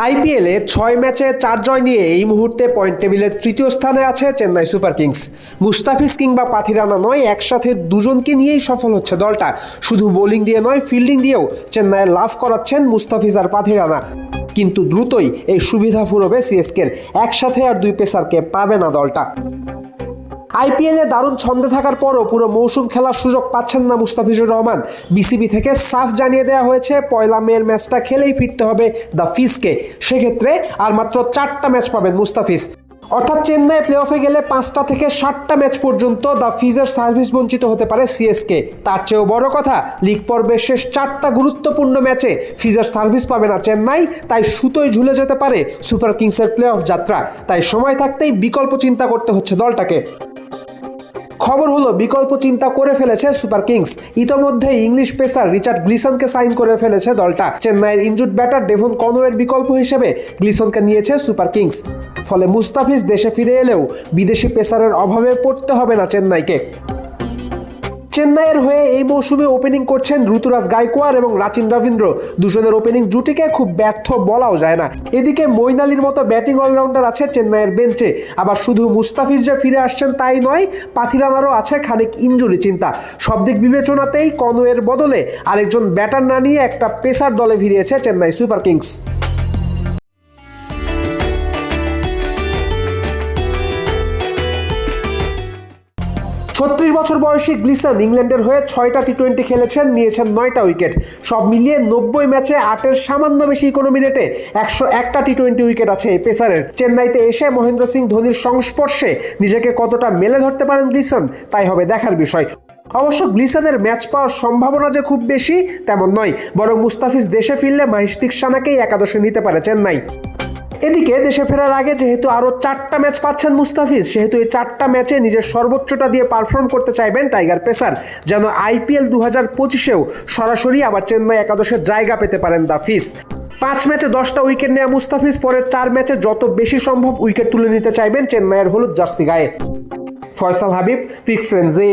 আইপিএলে ছয় ম্যাচে চার জয় নিয়ে এই মুহূর্তে পয়েন্ট টেবিলের তৃতীয় স্থানে আছে চেন্নাই সুপার কিংস। মুস্তাফিজ কিংবা পাথিরানা নয়, একসাথে দুজনকে নিয়েই সফল হচ্ছে দলটা। শুধু বোলিং দিয়ে নয়, ফিল্ডিং দিয়েও চেন্নাইয়ের লাভ করাচ্ছেন মুস্তাফিজ আর পাথিরানা কিন্তু দ্রুতই এই সুবিধা ফুরবে সিএসকের একসাথে আর দুই পেসারকে পাবে না দলটা। আইপিএলে দারুণ ছন্দে থাকার পরও পুরো মৌসুম খেলার সুযোগ পাচ্ছেন না মুস্তাফিজুর রহমান। বিসিবি থেকে সাফ জানিয়ে দেওয়া হয়েছে, পয়লা মেয়ের ম্যাচটা খেলেই ফিরতে হবে দ্য ফিসকে সেক্ষেত্রে আর মাত্র চারটা ম্যাচ পাবেন মুস্তাফিজ। অর্থাৎ চেন্নাই প্লে অফে গেলে পাঁচটা থেকে ষাটটা ম্যাচ পর্যন্ত দ্য ফিজের সার্ভিস বঞ্চিত হতে পারে সিএসকে। তার চেয়েও বড় কথা, লিগ পর্বের শেষ চারটা গুরুত্বপূর্ণ ম্যাচে ফিজের সার্ভিস পাবে না চেন্নাই, তাই সুতোয় ঝুলে যেতে পারে সুপার কিংসের প্লে অফ যাত্রা। তাই সময় থাকতেই বিকল্প চিন্তা করতে হচ্ছে দলটাকে। খবর হলো, বিকল্প চিন্তা করে ফেলেছে সুপার কিংস। ইতোমধ্যে ইংলিশ পেসার রিচার্ড গ্লিসনকে সাইন করে ফেলেছে দলটা। চেন্নাইয়ের ইনজুড ব্যাটার ডেভন কনোয়ের বিকল্প হিসেবে গ্লিসনকে নিয়েছে সুপার কিংস। ফলে মুস্তাফিজ দেশে ফিরে এলেও বিদেশি পেসারের অভাবে পড়তে হবে না চেন্নাইকে। চেন্নাইয়ের হয়ে এই মৌসুমে ওপেনিং করছেন ঋতুরাজ গায়কোয়াড় এবং রাচিন রবীন্দ্র। দুজনের ওপেনিং জুটিকে খুব ব্যর্থ বলাও যায় না। এদিকে মইন আলীর মতো ব্যাটিং অলরাউন্ডার আছে চেন্নাইয়ের বেঞ্চে। আবার শুধু মুস্তাফিজ যে ফিরে আসছেন তাই নয়, পাথিরানারও আছে খানিক ইঞ্জুরি চিন্তা। সব দিক বিবেচনাতেই কনওয়ের বদলে আরেকজন ব্যাটার না নিয়ে একটা পেসার দলে ফিরিয়েছে চেন্নাই সুপার কিংস। ছত্রিশ বছর বয়সী গ্লিসন ইংল্যান্ডের হয়ে ছয়টা টি টোয়েন্টি খেলেছেন, নিয়েছেন নয়টা উইকেট। সব মিলিয়ে নব্বই ম্যাচে আটের সামান্য বেশি ইকোনমি রেটে একশো একটা টি টোয়েন্টি উইকেট আছে এই পেসারের। চেন্নাইতে এসে মহেন্দ্র সিং ধোনির সংস্পর্শে নিজেকে কতটা মেলে ধরতে পারেন গ্লিসন, তাই হবে দেখার বিষয়। অবশ্য গ্লিসনের ম্যাচ পাওয়ার সম্ভাবনা যে খুব বেশি, তেমন নয়। বরং মুস্তাফিজ দেশে ফিরলে মাহিস্তিক সানাকেই একাদশে নিতে পারে চেন্নাই। এদিকে দেশে ফেরার আগে যেহেতু আরও চারটা ম্যাচ পাচ্ছেন মুস্তাফিজ, সেহেতু এই চারটা ম্যাচে নিজের সর্বোচ্চটা দিয়ে পারফর্ম করতে চাইবেন টাইগার পেসার। যেন আইপিএল দু হাজার পঁচিশেও সরাসরি আবার চেন্নাই একাদশের জায়গা পেতে পারেন দ্য ফিস। পাঁচ ম্যাচে দশটা উইকেট নেওয়া মুস্তাফিজ, পরের চার ম্যাচে যত বেশি সম্ভব উইকেট তুলে নিতে চাইবেন চেন্নাইয়ের হলুদ জার্সি গায়ে। ফয়সাল হাবিব পিক ফ্রেন্ডজে